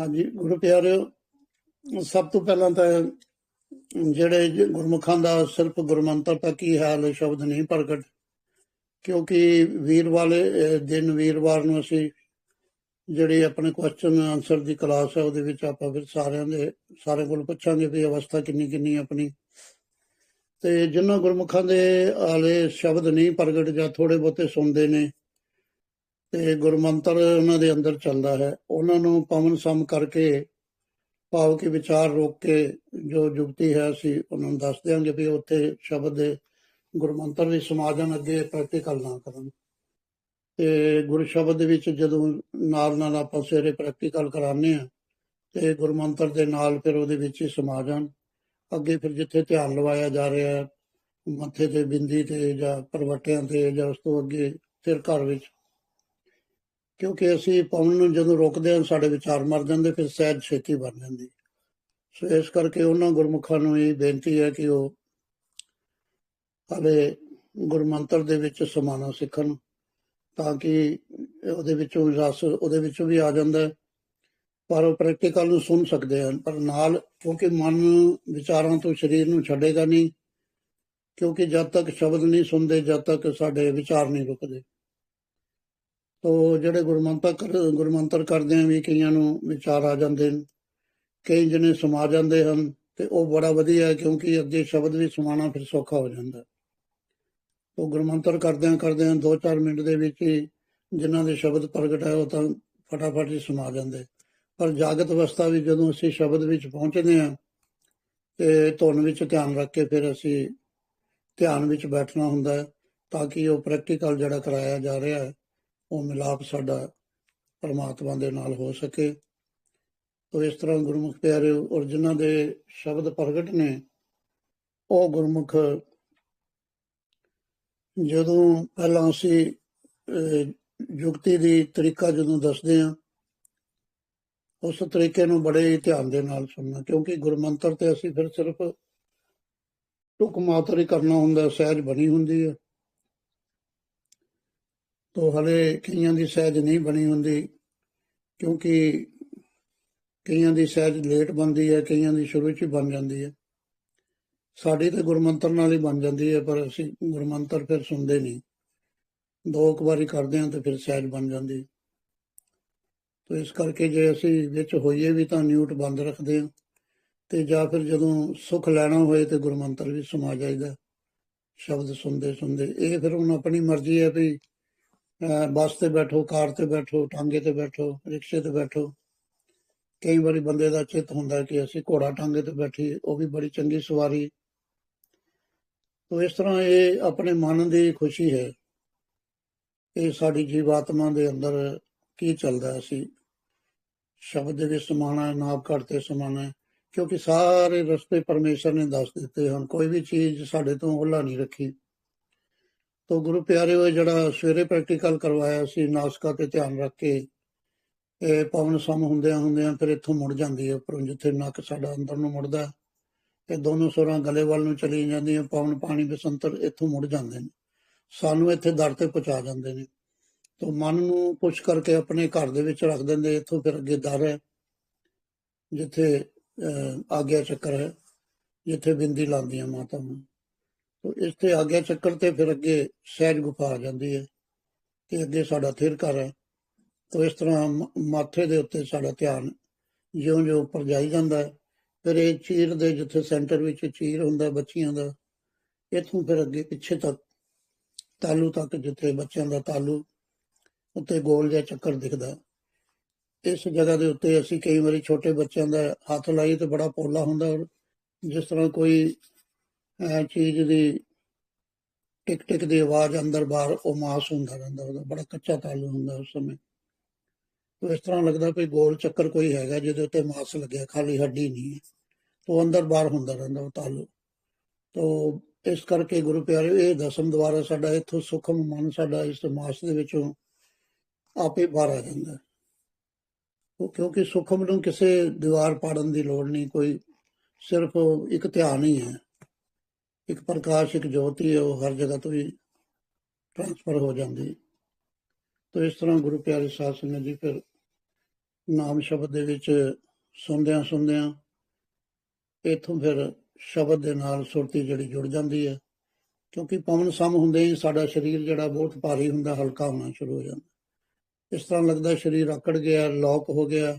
ਹਾਂਜੀ, ਗੁਰੂ ਪਿਆਰਿਓ, ਸਭ ਤੋਂ ਪਹਿਲਾਂ ਤਾਂ ਜਿਹੜੇ ਗੁਰਮੁਖਾਂ ਦਾ ਸਿਰਫ ਗੁਰਮੰਤਰ ਤੱਕ ਹੀ ਹਾਲ ਸ਼ਬਦ ਨਹੀਂ ਪ੍ਰਗਟ। ਕਿਉਂਕਿ ਵੀਰ ਵਾਲੇ ਦਿਨ ਵੀਰਵਾਰ ਨੂੰ ਅਸੀਂ ਜਿਹੜੀ ਆਪਣੇ ਕੁਐਸਚਨ ਆਨਸਰ ਦੀ ਕਲਾਸ ਹੈ, ਉਹਦੇ ਵਿੱਚ ਆਪਾਂ ਫਿਰ ਸਾਰਿਆਂ ਦੇ, ਸਾਰੇ ਕੋਲ ਪੁੱਛਾਂਗੇ ਵੀ ਅਵਸਥਾ ਕਿੰਨੀ ਕਿੰਨੀ ਆਪਣੀ। ਤੇ ਜਿਨ੍ਹਾਂ ਗੁਰਮੁਖਾਂ ਦੇ ਹਾਲੇ ਸ਼ਬਦ ਨਹੀਂ ਪ੍ਰਗਟ ਜਾਂ ਥੋੜੇ ਬਹੁਤੇ ਸੁਣਦੇ ਨੇ ਤੇ ਗੁਰਮੰਤਰ ਉਹਨਾਂ ਦੇ ਅੰਦਰ ਚੱਲਦਾ ਹੈ। ਉਹਨਾਂ ਨੂੰ ਪਵਨ ਸਮ ਕਰਕੇ ਭਾਵ ਕਿ ਵਿਚਾਰ ਰੋਕ ਕੇ ਜੋ ਜੁਗਤੀ ਹੈ ਅਸੀਂ ਉਹਨਾਂ ਨੂੰ ਦੱਸ ਦਿਆਂਗੇ ਵੀ ਉੱਥੇ ਸ਼ਬਦ ਦੇ ਗੁਰਮੰਤਰ ਵੀ ਸਮਾਜਨ ਅੱਗੇ ਪ੍ਰੈਕਟੀਕਲ ਨਾ ਕਰਨ। ਤੇ ਗੁਰ ਸ਼ਬਦ ਦੇ ਵਿੱਚ ਜਦੋਂ ਨਾਲ ਨਾਲ ਆਪਾਂ ਸਵੇਰੇ ਪ੍ਰੈਕਟੀਕਲ ਕਰਾਉਂਦੇ ਆ ਤੇ ਗੁਰਮੰਤਰ ਦੇ ਨਾਲ ਫਿਰ ਉਹਦੇ ਵਿੱਚ ਹੀ ਸਮਾ ਜਾਣ ਅੱਗੇ ਫਿਰ ਜਿੱਥੇ ਧਿਆਨ ਲਵਾਇਆ ਜਾ ਰਿਹਾ ਹੈ ਮੱਥੇ ਤੇ ਬਿੰਦੀ ਤੇ ਜਾਂ ਪਰਵਟਿਆਂ ਤੇ ਜਾਂ ਉਸ ਤੋਂ ਅੱਗੇ ਫਿਰ ਘਰ ਵਿੱਚ ਕਿਉਂਕਿ ਅਸੀਂ ਪਵਨ ਨੂੰ ਜਦੋਂ ਰੋਕਦੇ ਹਾਂ, ਸਾਡੇ ਵਿਚਾਰ ਮਰ ਜਾਂਦੇ, ਫਿਰ ਸਹਿਜ ਛੇਤੀ ਬਣ ਜਾਂਦੀ। ਸੋ ਇਸ ਕਰਕੇ ਉਹਨਾਂ ਗੁਰਮੁਖਾਂ ਨੂੰ ਇਹ ਬੇਨਤੀ ਹੈ ਕਿ ਉਹ ਹਾਲੇ ਗੁਰਮੰਤਰ ਦੇ ਵਿੱਚ ਸਮਾਨਾ ਸਿੱਖਣ, ਤਾਂ ਕਿ ਉਹਦੇ ਵਿੱਚੋਂ ਰਸ ਉਹਦੇ ਵਿੱਚੋਂ ਵੀ ਆ ਜਾਂਦਾ ਪਰ ਉਹ ਪ੍ਰੈਕਟੀਕਲ ਨੂੰ ਸੁਣ ਸਕਦੇ ਹਨ, ਪਰ ਨਾਲ ਕਿਉਂਕਿ ਮਨ ਵਿਚਾਰਾਂ ਤੋਂ ਸਰੀਰ ਨੂੰ ਛੱਡੇਗਾ ਨਹੀਂ, ਕਿਉਂਕਿ ਜਦ ਤੱਕ ਸ਼ਬਦ ਨਹੀਂ ਸੁਣਦੇ, ਜਦ ਤੱਕ ਸਾਡੇ ਵਿਚਾਰ ਨਹੀਂ ਰੁਕਦੇ। ਤੋ ਜਿਹੜੇ ਗੁਰਮੰਤਰ ਕਰ- ਗੁਰਮੰਤਰ ਕਰਦੇ ਆ ਵੀ ਕਈਆਂ ਨੂੰ ਵਿਚਾਰ ਆ ਜਾਂਦੇ ਨੇ, ਕਈ ਜਣੇ ਸਮਾ ਜਾਂਦੇ ਹਨ ਤੇ ਉਹ ਬੜਾ ਵਧੀਆ ਹੈ ਕਿਉਂਕਿ ਅੱਗੇ ਸ਼ਬਦ ਵੀ ਸਮਾਣਾ ਫਿਰ ਸੌਖਾ ਹੋ ਜਾਂਦਾ ਤੋ ਗੁਰਮੰਤਰ ਕਰਦਿਆਂ ਕਰਦਿਆਂ 2-4 ਮਿੰਟ ਦੇ ਵਿੱਚ ਹੀ ਜਿਨ੍ਹਾਂ ਦੇ ਸ਼ਬਦ ਪ੍ਰਗਟ ਹੈ ਉਹ ਤਾਂ ਫਟਾਫਟ ਹੀ ਸਮਾ ਜਾਂਦੇ ਪਰ ਜਾਗਤ ਅਵਸਥਾ ਵੀ ਜਦੋਂ ਅਸੀਂ ਸ਼ਬਦ ਵਿੱਚ ਪਹੁੰਚਦੇ ਹਾਂ ਤੇ ਧੁਨ ਵਿੱਚ ਧਿਆਨ ਰੱਖ ਕੇ ਫਿਰ ਅਸੀਂ ਧਿਆਨ ਵਿੱਚ ਬੈਠਣਾ ਹੁੰਦਾ ਹੈ ਤਾਂ ਕਿ ਉਹ ਪ੍ਰੈਕਟੀਕਲ ਜਿਹੜਾ ਕਰਾਇਆ ਜਾ ਰਿਹਾ ਹੈ। ਉਹ ਮਿਲਾਪ ਸਾਡਾ ਪਰਮਾਤਮਾ ਦੇ ਨਾਲ ਹੋ ਸਕੇ। ਤੋ ਇਸ ਤਰ੍ਹਾਂ ਗੁਰਮੁਖ ਪਿਆਰੇ ਔਰ ਜਿਨ੍ਹਾਂ ਦੇ ਸ਼ਬਦ ਪ੍ਰਗਟ ਨੇ ਉਹ ਗੁਰਮੁਖ ਜਦੋਂ ਪਹਿਲਾਂ ਅਸੀਂ ਅਹ, ਯੁਕਤੀ ਦੀ ਤਰੀਕਾ ਜਦੋਂ ਦੱਸਦੇ ਹਾਂ ਉਸ ਤਰੀਕੇ ਨੂੰ ਬੜੇ ਹੀ ਧਿਆਨ ਦੇ ਨਾਲ ਸੁਣਨਾ ਕਿਉਂਕਿ ਗੁਰਮੰਤਰ ਤੇ ਅਸੀਂ ਫਿਰ ਸਿਰਫ ਟੁਕ ਮਾਤਰ ਹੀ ਕਰਨਾ ਹੁੰਦਾ ਸਹਿਜ ਬਣੀ ਹੁੰਦੀ ਹੈ। ਉਹ ਹਲੇ ਕਈਆਂ ਦੀ ਸਹਿਜ ਨਹੀਂ ਬਣੀ ਹੁੰਦੀ, ਕਿਉਂਕਿ ਕਈਆਂ ਦੀ ਸਹਿਜ ਲੇਟ ਬਣਦੀ ਹੈ, ਕਈਆਂ ਦੀ ਸ਼ੁਰੂ 'ਚ ਹੀ ਬਣ ਜਾਂਦੀ ਹੈ। ਸਾਡੀ ਤਾਂ ਗੁਰਮੰਤਰ ਨਾਲ ਹੀ ਬਣ ਜਾਂਦੀ ਹੈ, ਪਰ ਅਸੀਂ ਗੁਰਮੰਤਰ ਫਿਰ ਸੁਣਦੇ ਨਹੀਂ। ਦੋ ਕੁ ਵਾਰੀ ਕਰਦੇ ਹਾਂ ਤੇ ਫਿਰ ਸਹਿਜ ਬਣ ਜਾਂਦੀ ਤੋ ਇਸ ਕਰਕੇ ਜੇ ਅਸੀਂ ਵਿੱਚ ਹੋਈਏ ਵੀ ਤਾਂ ਨਿਊਟ ਬੰਦ ਰੱਖਦੇ ਹਾਂ ਤੇ ਜਾਂ ਫਿਰ ਜਦੋਂ ਸੁਖ ਲੈਣਾ ਹੋਏ ਤੇ ਗੁਰਮੰਤਰ ਵੀ ਸਮਾ ਜਾਈਦਾ, ਸ਼ਬਦ ਸੁਣਦੇ ਸੁਣਦੇ ਇਹ ਫਿਰ ਹੁਣ ਆਪਣੀ ਮਰਜ਼ੀ ਹੈ ਵੀ ਬੱਸ ਤੇ ਬੈਠੋ, ਕਾਰ ਤੇ ਬੈਠੋ, ਟਾਂਗੇ ਤੇ ਬੈਠੋ, ਰਿਕਸ਼ੇ ਤੇ ਬੈਠੋ। ਕਈ ਵਾਰੀ ਬੰਦੇ ਦਾ ਚਿੱਤ ਹੁੰਦਾ ਕਿ ਅਸੀਂ ਘੋੜਾ ਟਾਂਗੇ ਤੇ ਬੈਠੀ, ਉਹ ਵੀ ਬੜੀ ਚੰਗੀ ਸਵਾਰੀ। ਤੋ ਇਸ ਤਰ੍ਹਾਂ ਇਹ ਆਪਣੇ ਮਨ ਦੀ ਖੁਸ਼ੀ ਹੈ। ਇਹ ਸਾਡੀ ਜੀਵਾਤਮਾ ਦੇ ਅੰਦਰ ਕੀ ਚੱਲਦਾ ਅਸੀਂ? ਸ਼ਬਦ ਦੇ ਵਿੱਚ ਸਮਾਣਾ ਹੈ, ਨਾਪ ਕਰਤੇ ਸਮਾਣਾ ਹੈ। ਕਿਉਂਕਿ ਸਾਰੇ ਰਸਤੇ ਪਰਮੇਸ਼ਰ ਨੇ ਦੱਸ ਦਿੱਤੇ ਹਨ, ਕੋਈ ਵੀ ਚੀਜ਼ ਸਾਡੇ ਤੋਂ ਓਲਾ ਨਹੀਂ ਰੱਖੀ। ਤੋ ਗੁਰੂ ਪਿਆਰੇ ਇਹ ਜਿਹੜਾ ਸਵੇਰੇ ਪ੍ਰੈਕਟੀਕਲ ਕਰਵਾਇਆ ਸੀ ਨਾਸਕਾ ਤੇ ਧਿਆਨ ਰੱਖ ਕੇ ਇਹ ਪਵਨ ਸਮ ਹੁੰਦਿਆਂ ਹੁੰਦਿਆਂ ਫਿਰ ਇੱਥੋਂ ਮੁੜ ਜਾਂਦੀ ਹੈ ਉੱਪਰੋਂ ਜਿੱਥੇ ਨੱਕ ਸਾਡਾ ਅੰਦਰ ਨੂੰ ਮੁੜਦਾ ਹੈ, ਇਹ ਦੋਨੋਂ ਸੁਰਾਂ ਗਲੇ ਵੱਲ ਨੂੰ ਚਲੀ ਜਾਂਦੀਆਂ ਪਵਨ ਪਾਣੀ ਬਸੰਤਰ ਇੱਥੋਂ ਮੁੜ ਜਾਂਦੇ ਨੇ। ਸਾਨੂੰ ਇੱਥੇ ਦਰ ਤੇ ਪਹੁੰਚਾ ਜਾਂਦੇ ਨੇ। ਤੋ ਮਨ ਨੂੰ ਪੁਸ਼ ਕਰਕੇ ਆਪਣੇ ਘਰ ਦੇ ਵਿੱਚ ਰੱਖ ਦਿੰਦੇ ਇੱਥੋਂ ਫਿਰ ਅੱਗੇ ਦਰ ਹੈ। ਜਿੱਥੇ ਅਹ, ਆਗਿਆ ਚੱਕਰ ਹੈ ਜਿੱਥੇ ਬਿੰਦੀ ਲਾਉਂਦੀਆਂ ਨੂੰ ਤੋ ਇਸ ਤੇ ਆਗਿਆ ਚੱਕਰ ਤੇ ਫਿਰ ਅੱਗੇ ਸਹਿਜ ਗੁਫਾ ਆ ਜਾਂਦੀ ਹੈ ਤੇ ਅੱਗੇ ਸਾਡਾ ਥਿਰ ਘਰ ਹੈ। ਤੋ ਇਸ ਤਰ੍ਹਾਂ ਮਾਥੇ ਦੇ ਉੱਤੇ ਸਾਡਾ ਧਿਆਨ ਜਿਉਂ-ਜਿਉਂ ਉੱਪਰ ਜਾਈ ਜਾਂਦਾ ਫਿਰ ਇਹ ਚੀਰ ਦੇ ਜਿੱਥੇ ਸੈਂਟਰ ਵਿੱਚ ਚੀਰ ਹੁੰਦਾ ਬੱਚੀਆਂ ਦਾ, ਇੱਥੋਂ ਫਿਰ ਅੱਗੇ ਪਿੱਛੇ ਤੱਕ, ਤਾਲੂ ਤੱਕ ਜਿੱਥੇ ਬੱਚਿਆਂ ਦਾ ਤਾਲੂ ਉੱਤੇ ਗੋਲ ਜਿਹਾ ਚੱਕਰ ਦਿਖਦਾ ਇਸ ਜਗ੍ਹਾ ਦੇ ਉੱਤੇ ਅਸੀਂ ਕਈ ਵਾਰੀ ਛੋਟੇ ਬੱਚਿਆਂ ਦਾ ਹੱਥ ਲਾਈ ਤੇ ਬੜਾ ਪੋਲਾ ਹੁੰਦਾ ਔਰ ਜਿਸ ਤਰ੍ਹਾਂ ਕੋਈ ਚੀਜ਼ ਦੀ ਟਿਕ ਟਿਕ ਦੀ ਆਵਾਜ਼ ਅੰਦਰ ਬਾਹਰ, ਉਹ ਮਾਸ ਹੁੰਦਾ ਰਹਿੰਦਾ, ਉਹਦਾ ਬੜਾ ਕੱਚਾ ਤਾਲੂ ਹੁੰਦਾ ਉਸ ਸਮੇਂ। ਤੋ ਇਸ ਤਰ੍ਹਾਂ ਲੱਗਦਾ ਕੋਈ ਗੋਲ ਚੱਕਰ ਕੋਈ ਹੈਗਾ, ਜਿਹਦੇ ਉੱਤੇ ਮਾਸ ਲੱਗਿਆ, ਖਾਲੀ ਹੱਡੀ ਨਹੀਂ ਹੈ। ਤੋ ਅੰਦਰ ਬਾਹਰ ਹੁੰਦਾ ਰਹਿੰਦਾ ਉਹ ਤਾਲੂ। ਤੋ ਇਸ ਕਰਕੇ ਗੁਰੂ ਪਿਆਰੇ ਇਹ ਦਸਮ ਦੁਆਰਾ ਸਾਡਾ ਇਥੋਂ ਸੁਖਮ ਮਨ ਸਾਡਾ ਇਸ ਮਾਸ ਦੇ ਵਿੱਚੋਂ ਆਪੇ ਬਾਹਰ ਆ ਜਾਂਦਾ। ਉਹ ਕਿਉਂਕਿ ਸੁਖਮ ਨੂੰ ਕਿਸੇ ਦੀਵਾਰ ਪਾੜਨ ਦੀ ਲੋੜ ਨਹੀਂ, ਕੋਈ ਸਿਰਫ ਇੱਕ ਧਿਆਨ ਹੀ ਹੈ। ਇੱਕ ਪ੍ਰਕਾਸ਼ ਇੱਕ ਜੋਤੀ ਹੈ, ਉਹ ਹਰ ਜਗ੍ਹਾ ਤੋਂ ਹੀ ਟ੍ਰਾਂਸਫਰ ਹੋ ਜਾਂਦੀ ਤੋ ਇਸ ਤਰ੍ਹਾਂ ਗੁਰੂ ਪਿਆਰੇ ਸਾਧ ਸੰਗਤ ਜੀ ਫਿਰ ਨਾਮ ਸ਼ਬਦ ਦੇ ਵਿੱਚ ਸੁਣਦਿਆਂ ਸੁਣਦਿਆਂ ਇਥੋਂ ਫਿਰ ਸ਼ਬਦ ਦੇ ਨਾਲ ਸੁਰਤੀ ਜਿਹੜੀ ਜੁੜ ਜਾਂਦੀ ਹੈ, ਕਿਉਂਕਿ ਪਵਨ ਸਮ ਹੁੰਦੇ ਹੀ ਸਾਡਾ ਸਰੀਰ ਜਿਹੜਾ ਬਹੁਤ ਭਾਰੀ ਹੁੰਦਾ, ਹਲਕਾ ਹੋਣਾ ਸ਼ੁਰੂ ਹੋ ਜਾਂਦਾ। ਇਸ ਤਰ੍ਹਾਂ ਲੱਗਦਾ ਸਰੀਰ ਆਕੜ ਗਿਆ ਲੋਕ ਹੋ ਗਿਆ,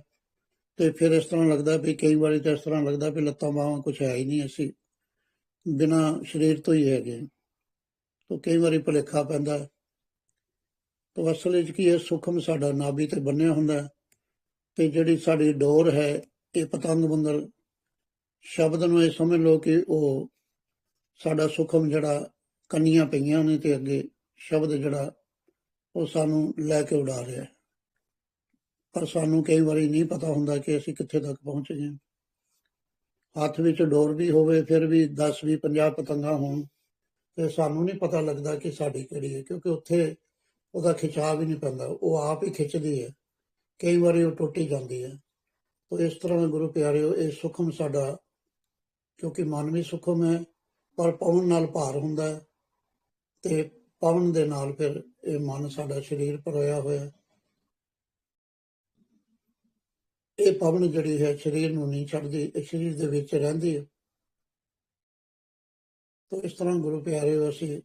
ਤੇ ਫਿਰ ਇਸ ਤਰ੍ਹਾਂ ਲੱਗਦਾ ਵੀ ਕਈ ਵਾਰੀ ਤਾਂ ਇਸ ਤਰ੍ਹਾਂ ਲੱਗਦਾ ਵੀ ਲੱਤਾਂ ਬਾਹਾਂ ਕੁਝ ਹੈ ਹੀ ਨਹੀਂ ਅਸੀਂ। ਬਿਨਾ ਸਰੀਰ ਤੋਂ ਹੀ ਹੈਗੇ। ਤਾਂ ਕਈ ਵਾਰੀ ਭੁਲੇਖਾ ਪੈਂਦਾ ਹੈ। ਅਸਲ ਵਿੱਚ ਕੀ ਹੈ, ਸੁਖਮ ਸਾਡਾ ਨਾਭੀ ਤੇ ਬੰਨਿਆ ਹੁੰਦਾ ਹੈ। ਤੇ ਜਿਹੜੀ ਸਾਡੀ ਡੋਰ ਹੈ, ਇਹ ਪਤੰਗ ਵਾਂਗਰ ਸ਼ਬਦ ਨੂੰ ਇਹ ਸਮਝ ਲਓ ਕਿ ਉਹ ਸਾਡਾ ਸੁਖਮ ਜਿਹੜਾ ਕੰਨੀਆਂ ਪਈਆਂ ਨੇ ਤੇ ਅੱਗੇ ਸ਼ਬਦ ਜਿਹੜਾ ਉਹ ਸਾਨੂੰ ਲੈ ਕੇ ਉਡਾ ਰਿਹਾ ਹੈ। ਪਰ ਸਾਨੂੰ ਕਈ ਵਾਰੀ ਨਹੀਂ ਪਤਾ ਹੁੰਦਾ ਕਿ ਅਸੀਂ ਕਿੱਥੇ ਤੱਕ ਪਹੁੰਚ ਗਏ। ਹੱਥ ਵਿੱਚ ਡੋਰ ਵੀ ਹੋਵੇ, ਫਿਰ ਵੀ 10 20 50 ਪਤੰਗਾਂ ਹੋਣ, ਤੇ ਸਾਨੂੰ ਨਹੀਂ ਪਤਾ ਲੱਗਦਾ ਕਿ ਸਾਡੀ ਕਿਹੜੀ ਹੈ, ਕਿਉਂਕਿ ਉੱਥੇ ਉਹਦਾ ਖਿਚਾਅ ਵੀ ਨਹੀਂ ਪੈਂਦਾ। ਉਹ ਆਪ ਹੀ ਖਿੱਚਦੀ ਹੈ। ਕਈ ਵਾਰੀ ਉਹ ਟੁੱਟ ਹੀ ਜਾਂਦੀ ਹੈ। ਤੋ ਇਸ ਤਰ੍ਹਾਂ ਗੁਰੂ ਪਿਆਰਿਓ, ਇਹ ਸੁਖਮ ਸਾਡਾ, ਕਿਉਂਕਿ ਮਨ ਵੀ ਸੁਖਮ ਹੈ, ਪਰ ਪਵਨ ਨਾਲ ਭਾਰ ਹੁੰਦਾ ਹੈ। ਤੇ ਪਵਨ ਦੇ ਨਾਲ ਫਿਰ ਇਹ ਮਨ ਸਾਡਾ ਸਰੀਰ ਭਰਿਆ ਹੋਇਆ ਹੈ। ਇਹ ਪਵਨ ਜਿਹੜੀ ਹੈ ਸਰੀਰ ਨੂੰ ਨਹੀਂ ਛੱਡਦੀ, ਇਹ ਸਰੀਰ ਦੇ ਵਿੱਚ ਰਹਿੰਦੀ ਹੈ। ਤੋ ਇਸ ਤਰ੍ਹਾਂ ਗੁਰੂ ਪਿਆਰਿਓ ਅਸੀਂ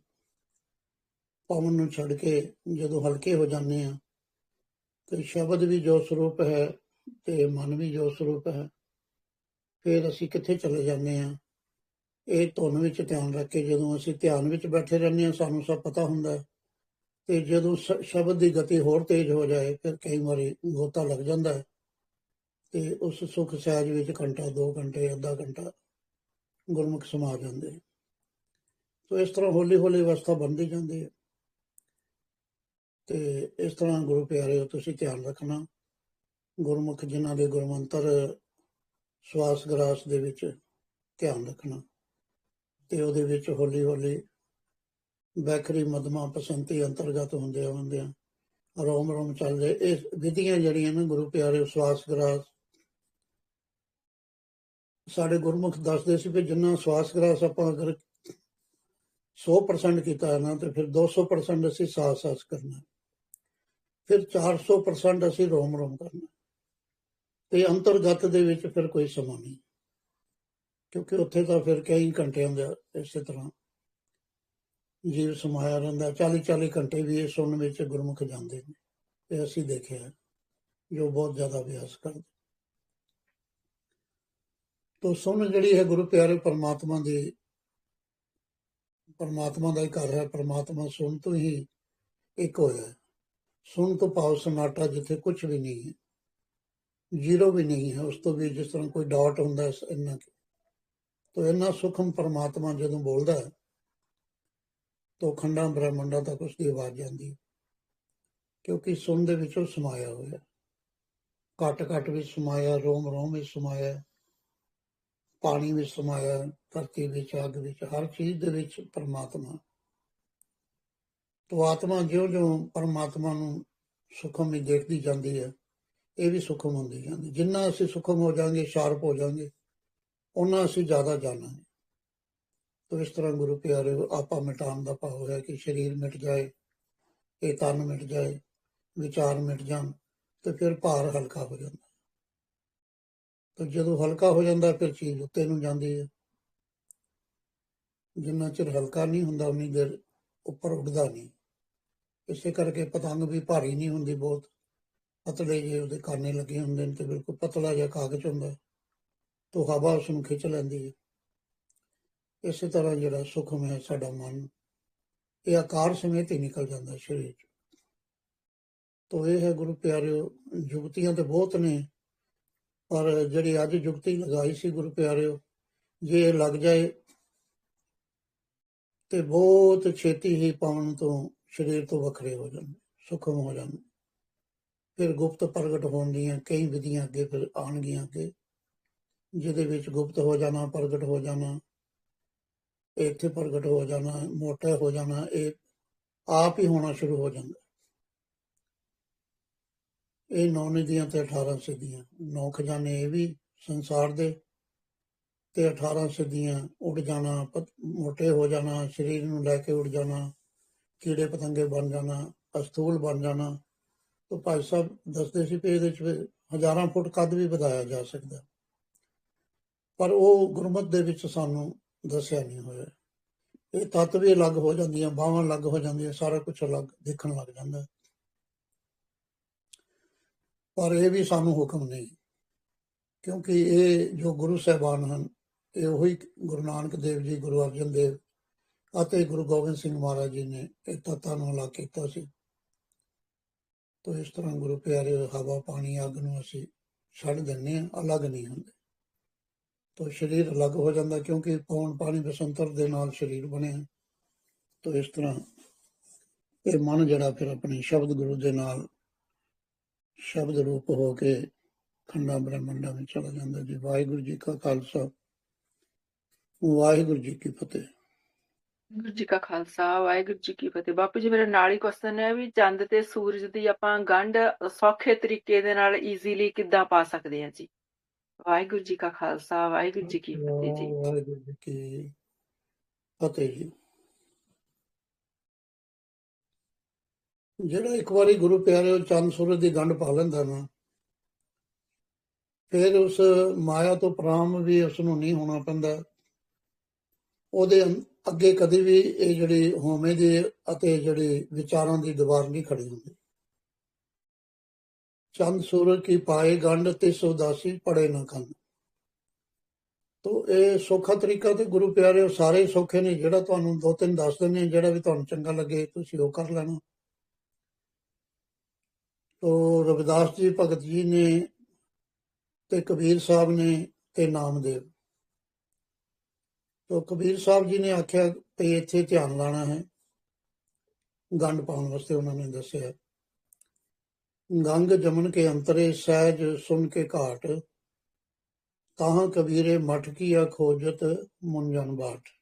ਪਵਨ ਨੂੰ ਛੱਡ ਕੇ ਜਦੋਂ ਹਲਕੇ ਹੋ ਜਾਂਦੇ ਆ ਤੇ ਸ਼ਬਦ ਵੀ ਜੋ ਸਰੂਪ ਹੈ ਤੇ ਮਨ ਵੀ ਜੋ ਸਰੂਪ ਹੈ, ਫਿਰ ਅਸੀਂ ਕਿੱਥੇ ਚਲੇ ਜਾਂਦੇ ਆ ਇਹ ਧੁਨ ਵਿੱਚ ਧਿਆਨ ਰੱਖ ਕੇ ਜਦੋਂ ਅਸੀਂ ਧਿਆਨ ਵਿੱਚ ਬੈਠੇ ਰਹਿੰਦੇ ਆ ਸਾਨੂੰ ਸਭ ਪਤਾ ਹੁੰਦਾ ਤੇ ਜਦੋਂ ਸ਼- ਸ਼ਬਦ ਦੀ ਗਤੀ ਹੋਰ ਤੇਜ਼ ਹੋ ਜਾਏ, ਫਿਰ ਕਈ ਵਾਰੀ ਗੋਤਾ ਲੱਗ ਜਾਂਦਾ ਹੈ। ਤੇ ਉਸ ਸੁਖ ਸਹਿਜ ਵਿੱਚ ਘੰਟਾ 2 ਘੰਟੇ, ਅੱਧਾ ਘੰਟਾ ਗੁਰਮੁਖ ਸਮਾ ਜਾਂਦੇ ਸੋ ਇਸ ਤਰ੍ਹਾਂ ਹੌਲੀ ਹੌਲੀ ਅਵਸਥਾ ਬਣਦੀ ਜਾਂਦੀ ਹੈ। ਤੇ ਇਸ ਤਰ੍ਹਾਂ ਗੁਰੂ ਪਿਆਰੇ, ਤੁਸੀਂ ਧਿਆਨ ਰੱਖਣਾ, ਗੁਰਮੁਖ ਜਿਨ੍ਹਾਂ ਦੇ ਗੁਰਮੰਤਰ ਸਵਾਸ ਗਰਾਸ ਦੇ ਵਿੱਚ ਧਿਆਨ ਰੱਖਣਾ, ਤੇ ਉਹਦੇ ਵਿੱਚ ਹੌਲੀ ਹੌਲੀ ਬੈਖਰੀ ਮਦਮਾ ਪਸੰਤੀ ਅੰਤਰਗਤ ਹੁੰਦੇ ਹੁੰਦੇ ਰੋਮ ਰੋਮ ਚੱਲਦੇ, ਇਹ ਵਿਧੀਆਂ ਜਿਹੜੀਆਂ ਨੇ ਗੁਰੂ ਪਿਆਰੇ, ਸਵਾਸ ਗਰਾਸ ਸਾਡੇ ਗੁਰਮੁਖ ਦੱਸਦੇ ਸੀ ਕਿ ਜਿੰਨਾ ਸਵਾਸ ਗਰਾਸ ਆਪਾਂ ਅਗਰ 100% ਕੀਤਾ ਹੈ ਨਾ, ਤੇ ਫਿਰ 200% ਅਸੀਂ ਸਾਹ ਸਾਸ ਕਰਨਾ ਫਿਰ 400% ਅਸੀਂ ਰੋਮ ਰੋਮ ਕਰਨਾ ਤੇ ਅੰਤਰਗਤ ਦੇ ਵਿੱਚ ਫਿਰ ਕੋਈ ਸਮਾਂ ਨਹੀਂ। ਕਿਉਂਕਿ ਉੱਥੇ ਤਾਂ ਫਿਰ ਕਈ ਘੰਟਿਆਂ ਦਾ ਇਸੇ ਤਰ੍ਹਾਂ। ਜੀਵ ਸਮਾਇਆ ਰਹਿੰਦਾ 40 40 ਘੰਟੇ ਵੀ ਇਹ ਸੁਣਨ ਵਿੱਚ ਗੁਰਮੁਖ ਜਾਂਦੇ ਨੇ। ਤੇ ਅਸੀਂ ਦੇਖਿਆ ਜੋ ਬਹੁਤ ਜ਼ਿਆਦਾ ਅਭਿਆਸ ਕਰਦੇ ਤੋ ਸੁਣ ਜਿਹੜੀ ਹੈ ਗੁਰੂ ਪਿਆਰੇ ਪਰਮਾਤਮਾ ਦੀ, ਪਰਮਾਤਮਾ ਦਾ ਹੀ ਘਰ ਹੈ, ਪਰਮਾਤਮਾ ਸੁਣ ਤੋਂ ਹੀ ਇੱਕ ਹੋਇਆ ਸੁਣ ਤੋਂ ਭਾਵ ਸਨਾਟਾ ਜਿੱਥੇ ਕੁਝ ਵੀ ਨਹੀਂ ਹੈ, ਜ਼ੀਰੋ ਵੀ ਨਹੀਂ ਹੈ, ਉਸ ਤੋਂ ਵੀ ਜਿਸ ਤਰ੍ਹਾਂ ਕੋਈ ਡਾਟ ਹੁੰਦਾ ਇੰਨਾ ਤੋ ਇੰਨਾ ਸੁਖਮ ਪਰਮਾਤਮਾ ਜਦੋਂ ਬੋਲਦਾ ਹੈ, ਤੋ ਖੰਡਾਂ ਬ੍ਰਹਮੰਡਾਂ ਤੱਕ ਉਸ ਦੀ ਆਵਾਜ਼ ਜਾਂਦੀ ਕਿਉਂਕਿ ਸੁਣ ਦੇ ਵਿੱਚ ਉਹ ਸਮਾਇਆ ਹੋਇਆ ਘਟ ਘਟ ਵੀ ਸਮਾਇਆ, ਰੋਮ ਰੋਮ ਵਿੱਚ ਸਮਾਇਆ ਪਾਣੀ ਵਿੱਚ ਸਮਾਇਆ, ਧਰਤੀ ਵਿੱਚ, ਅੱਗ ਵਿੱਚ, ਹਰ ਚੀਜ਼ ਦੇ ਵਿੱਚ ਪਰਮਾਤਮਾ। ਤੋ ਆਤਮਾ ਜਿਉਂ-ਜਿਉਂ ਪਰਮਾਤਮਾ ਨੂੰ ਸੁਖਮ ਹੀ ਦੇਖਦੀ ਜਾਂਦੀ ਹੈ, ਇਹ ਵੀ ਸੁਖਮ ਹੁੰਦੀ ਜਾਂਦੀ। ਜਿੰਨਾ ਅਸੀਂ ਸੁਖਮ ਹੋ ਜਾਾਂਗੇ ਸ਼ਾਰਪ ਹੋ ਜਾਾਂਗੇ ਉਹਨਾਂ ਅਸੀਂ ਜ਼ਿਆਦਾ ਜਾਣਾਂਗੇ। ਤੋ ਇਸ ਤਰ੍ਹਾਂ ਗੁਰੂ ਪਿਆਰੇ, ਆਪਾ ਮਿਟਾਉਣ ਦਾ ਭਾਵ ਹੈ ਕਿ ਸਰੀਰ ਮਿਟ ਜਾਏ, ਇਹ ਤਨ ਮਿਟ ਜਾਏ, ਵਿਚਾਰ ਮਿਟ ਜਾਣ, ਤੇ ਫਿਰ ਭਾਰ ਹਲਕਾ ਹੋ ਜਾਂਦਾ। ਤੇ ਜਦੋਂ ਹਲਕਾ ਹੋ ਜਾਂਦਾ ਫਿਰ ਚੀਜ਼ ਉੱਤੇ ਨੂੰ ਜਾਂਦੀ ਹੈ। ਜਿੰਨਾ ਚਿਰ ਹਲਕਾ ਨਹੀਂ ਹੁੰਦਾ, ਉਨੀ ਦੇਰ ਉੱਪਰ ਉੱਡਦਾ ਨਹੀਂ। ਇਸੇ ਕਰਕੇ ਪਤੰਗ ਵੀ ਭਾਰੀ ਨਹੀਂ ਹੁੰਦੀ ਬਹੁਤ। ਪਤਲੇ ਜਿਹੇ ਉਹਦੇ ਕਾਨੇ ਲੱਗੇ ਹੁੰਦੇ ਨੇ ਤੇ ਬਿਲਕੁਲ ਪਤਲਾ ਜਿਹਾ ਕਾਗਜ਼ ਹੁੰਦਾ। ਹੈ ਤੋ ਹਵਾ ਉਸ ਨੂੰ ਖਿੱਚ ਲੈਂਦੀ ਹੈ। ਇਸੇ ਤਰ੍ਹਾਂ ਜਿਹੜਾ ਸੁਖਮ ਹੈ ਸਾਡਾ ਮਨ, ਇਹ ਆਕਾਰ ਸਮੇਤ ਹੀ ਨਿਕਲ ਜਾਂਦਾ ਸਰੀਰ ਚ। ਤੋ ਇਹ ਹੈ ਗੁਰੂ ਪਿਆਰਿਓ ਜੁਗਤੀਆਂ ਤੇ ਬਹੁਤ ਨੇ। ਪਰ ਜਿਹੜੀ ਅੱਜ ਜੁਗਤੀ ਲਗਾਈ ਸੀ ਗੁਰੂ ਪਿਆਰਿਓ, ਜੇ ਇਹ ਲੱਗ ਜਾਏ ਤੇ ਬਹੁਤ ਛੇਤੀ ਹੀ ਪਾਉਣ ਤੋਂ ਸਰੀਰ ਤੋਂ ਵੱਖਰੇ ਹੋ ਜਾਂਦੇ, ਸੁਖਮ ਹੋ ਜਾਂਦੇ। ਫਿਰ ਗੁਪਤ ਪ੍ਰਗਟ ਹੋਣ ਦੀਆਂ ਕਈ ਵਿਧੀਆਂ ਅੱਗੇ ਫਿਰ ਆਣਗੀਆਂ ਅੱਗੇ, ਜਿਹਦੇ ਵਿੱਚ ਗੁਪਤ ਹੋ ਜਾਣਾ, ਪ੍ਰਗਟ ਹੋ ਜਾਣਾ, ਇੱਥੇ ਪ੍ਰਗਟ ਹੋ ਜਾਣਾ, ਮੋਟਾ ਹੋ ਜਾਣਾ, ਇਹ ਆਪ ਹੀ ਹੋਣਾ ਸ਼ੁਰੂ ਹੋ ਜਾਂਦਾ। ਇਹ ਨੌ ਨਿਧੀਆਂ ਤੇ 18 ਸਿੱਧੀਆਂ, ਨੌ ਖਜ਼ਾਨੇ ਇਹ ਵੀ ਸੰਸਾਰ ਦੇ ਤੇ 18 ਸਿੱਧੀਆਂ ਉੱਡ ਜਾਣਾ ਮੋਟੇ ਹੋ ਜਾਣਾ, ਸਰੀਰ ਨੂੰ ਲੈ ਕੇ ਉੱਡ ਜਾਣਾ, ਕੀੜੇ ਪਤੰਗੇ ਬਣ ਜਾਣਾ, ਅਸਤੂਲ ਬਣ ਜਾਣਾ। ਤਾਂ ਭਾਈ ਸਾਹਿਬ ਦੱਸਦੇ ਸੀ ਕਿ ਇਹਦੇ ਵਿੱਚ ਹਜ਼ਾਰਾਂ ਫੁੱਟ ਕੱਦ ਵੀ ਵਧਾਇਆ ਜਾ ਸਕਦਾ। ਪਰ ਉਹ ਗੁਰਮਤ ਦੇ ਵਿੱਚ ਸਾਨੂੰ ਦੱਸਿਆ ਨਹੀਂ ਹੋਇਆ। ਇਹ ਤੱਤ ਵੀ ਅਲੱਗ ਹੋ ਜਾਂਦੀਆਂ, ਬਾਹਾਂ ਅਲੱਗ ਹੋ ਜਾਂਦੀਆਂ, ਸਾਰਾ ਕੁਝ ਅਲੱਗ ਦੇਖਣ ਲੱਗ ਜਾਂਦਾ। ਪਰ ਇਹ ਵੀ ਸਾਨੂੰ ਹੁਕਮ ਨਹੀਂ। ਕਿਉਂਕਿ ਇਹ ਜੋ ਗੁਰੂ ਸਾਹਿਬਾਨ ਹਨ, ਇਹ ਉਹੀ ਗੁਰੂ ਨਾਨਕ ਦੇਵ ਜੀ, ਗੁਰੂ ਅਰਜਨ ਦੇਵ ਅਤੇ ਗੁਰੂ ਗੋਬਿੰਦ ਸਿੰਘ ਮਹਾਰਾਜ ਜੀ ਨੇ ਇਹ ਤੱਤਾਂ ਨੂੰ ਅਲੱਗ ਕੀਤਾ ਸੀ। ਤੋ ਇਸ ਤਰ੍ਹਾਂ ਗੁਰੂ ਪਿਆਰੇ ਹਵਾ, ਪਾਣੀ, ਅੱਗ ਨੂੰ ਅਸੀਂ ਛੱਡ ਦਿੰਨੇ ਆ ਅਲੱਗ ਨਹੀਂ ਹੁੰਦੇ। ਤੋ ਸਰੀਰ ਅਲੱਗ ਹੋ ਜਾਂਦਾ ਕਿਉਂਕਿ ਪੌਣ, ਪਾਣੀ, ਬਸੰਤਰ ਦੇ ਨਾਲ ਸਰੀਰ ਬਣਿਆ ਤੋ ਇਸ ਤਰ੍ਹਾਂ ਇਹ ਮਨ ਜਿਹੜਾ ਫਿਰ ਆਪਣੇ ਸ਼ਬਦ ਗੁਰੂ ਦੇ ਨਾਲ ਸ਼ਬਦ ਰੂਪ ਹੋ ਕੇ ਖੰਡਾ ਬ੍ਰਹਮੰਡਾਂ ਵਿੱਚ ਚਲਾ ਜਾਂਦਾ ਜੀ। ਵਾਹਿਗੁਰੂ ਜੀ ਕਾ ਖਾਲਸਾ। ਵਾਹਿਗੁਰੂ ਜੀ ਕੀ ਫਤਿਹ। ਵਾਹਿਗੁਰੂ ਜੀ ਕਾ ਖਾਲਸਾ ਵਾਹਿਗੁਰੂ ਜੀ ਕੀ ਫਤਿਹ। ਬਾਪੂ ਜੀ ਮੇਰਾ ਨਾਲ ਹੀ ਕੁਐਸਚਨ ਹੈ ਵੀ ਚੰਦ ਤੇ ਸੂਰਜ ਦੀ ਆਪਾਂ ਗੰਢ ਸੌਖੇ ਤਰੀਕੇ ਦੇ ਨਾਲ ਈਜ਼ੀਲੀ ਕਿੱਦਾਂ ਪਾ ਸਕਦੇ ਹਾਂ ਜੀ? ਵਾਹਿਗੁਰੂ ਜੀ ਕਾ ਖਾਲਸਾ ਵਾਹਿਗੁਰੂ ਜੀ ਕੀ ਫਤਿਹ ਜੀ। ਵਾਹਿਗੁਰੂ ਜੀ ਕੀ ਫਤਿਹ ਜੀ। ਜਿਹੜਾ ਇੱਕ ਵਾਰੀ ਗੁਰੂ ਪਿਆਰੇ ਉਹ ਚੰਦ ਸੂਰਜ ਦੀ ਗੰਢ ਪਾ ਲੈਂਦਾ ਨਾ ਫਿਰ ਉਸ ਮਾਇਆ ਤੋਂ ਪ੍ਰਾਮ ਵੀ ਉਸ ਨੂੰ ਨਹੀਂ ਹੋਣਾ ਪੈਂਦਾ। ਉਹਦੇ ਅੱਗੇ ਕਦੇ ਵੀ ਇਹ ਜਿਹੜੀ ਹੋਮੇ ਦੀ ਅਤੇ ਜਿਹੜੀ ਵਿਚਾਰਾਂ ਦੀ ਦੀਵਾਰ ਨਹੀਂ ਖੜੀ ਹੁੰਦੀ। ਚੰਦ ਸੂਰਜ ਕੀ ਪਾਏ ਗੰਢ ਤੇ ਸੋਦਾਸੀ ਪੜੇ ਨਾ ਕੰਨ। ਤੋ ਇਹ ਸੌਖਾ ਤਰੀਕਾ ਤੇ ਗੁਰੂ ਪਿਆਰੇ ਉਹ ਸਾਰੇ ਸੌਖੇ ਨੇ ਜਿਹੜਾ ਤੁਹਾਨੂੰ ਦੋ ਤਿੰਨ ਦੱਸ ਦਿੰਦੇ ਹਾਂ, ਜਿਹੜਾ ਵੀ ਤੁਹਾਨੂੰ ਚੰਗਾ ਲੱਗੇ ਤੁਸੀਂ ਉਹ ਕਰ ਲੈਣਾ। ਤੋ ਰਵਿਦਾਸ ਜੀ ਭਗਤ ਜੀ ਨੇ ਤੇ ਕਬੀਰ ਸਾਹਿਬ ਨੇ ਤੇ ਨਾਮਦੇਵ। ਤੋ ਕਬੀਰ ਸਾਹਿਬ ਜੀ ਨੇ ਆਖਿਆ ਤੇ ਇੱਥੇ ਧਿਆਨ ਲਾਣਾ ਹੈ। ਗੰਢ ਪਾਉਣ ਵਾਸਤੇ ਉਹਨਾਂ ਨੇ ਦੱਸਿਆ। ਗੰਗ ਜਮਨ ਕੇ ਅੰਤਰੇ ਸਹਿਜ ਸੁਣ ਕੇ ਘਾਟ, ਤਾਹਾਂ ਕਬੀਰੇ ਮਠ ਕੀਆ ਖੋਜਤ ਮੁੰਜਨ ਬਾਟ।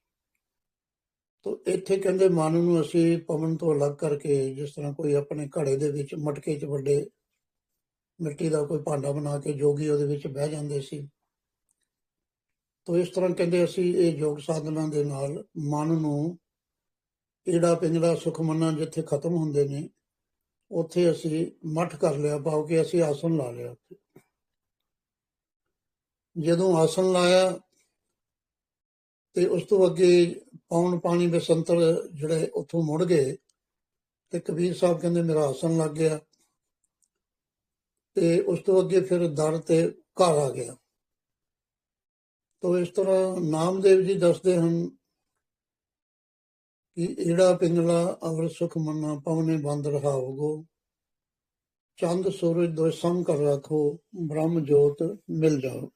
ਤੋ ਇੱਥੇ ਕਹਿੰਦੇ ਮਨ ਨੂੰ ਅਸੀਂ ਪਵਨ ਤੋਂ ਅਲੱਗ ਕਰਕੇ ਜਿਸ ਤਰ੍ਹਾਂ ਕੋਈ ਆਪਣੇ ਘੜੇ ਦੇ ਵਿੱਚ ਮਟਕੇ 'ਚ ਵੱਡੇ ਮਿੱਟੀ ਦਾ ਕੋਈ ਭਾਂਡਾ ਬਣਾ ਕੇ ਜੋਗੀ ਉਹਦੇ ਵਿੱਚ ਬਹਿ ਜਾਂਦੇ ਸੀ। ਤੋ ਇਸ ਤਰ੍ਹਾਂ ਕਹਿੰਦੇ ਅਸੀਂ ਇਹ ਯੋਗ ਸਾਧਨਾ ਦੇ ਨਾਲ ਮਨ ਨੂੰ ਈੜਾ ਪਿੰਜੜਾ ਸੁਖਮਨਾ ਜਿੱਥੇ ਖਤਮ ਹੁੰਦੇ ਨੇ, ਉੱਥੇ ਅਸੀਂ ਮਠ ਕਰ ਲਿਆ ਪਾਉ ਕਿ ਅਸੀਂ ਆਸਨ ਲਾ ਲਿਆ ਜਦੋਂ ਆਸਨ ਲਾਇਆ ਤੇ ਉਸ ਤੋਂ ਅੱਗੇ ਪੌਣ ਪਾਣੀ ਬਸੰਤਰ ਜਿਹੜੇ ਉੱਥੋਂ ਮੁੜ ਗਏ ਤੇ ਕਬੀਰ ਸਾਹਿਬ ਕਹਿੰਦੇ ਮੇਰਾ ਆਸਣ ਲੱਗ ਗਿਆ ਤੇ ਉਸ ਤੋਂ ਅੱਗੇ ਫਿਰ ਦਰ ਤੇ ਘਰ ਆ ਗਿਆ। ਤੋ ਇਸ ਤਰ੍ਹਾਂ ਨਾਮਦੇਵ ਜੀ ਦੱਸਦੇ ਹਨ ਕਿ ਏੜਾ ਪਿੰਗਲਾ ਅਵਰ ਸੁਖ ਮੰਨਾ ਪਵਨੇ ਬੰਦ ਰਹਾਵਗੋ ਚੰਦ ਸੂਰਜ ਦੋ ਸੰਗ ਕਰ ਰੱਖੋ, ਬ੍ਰਹਮ ਜੋਤ ਮਿਲ ਜਾਓ।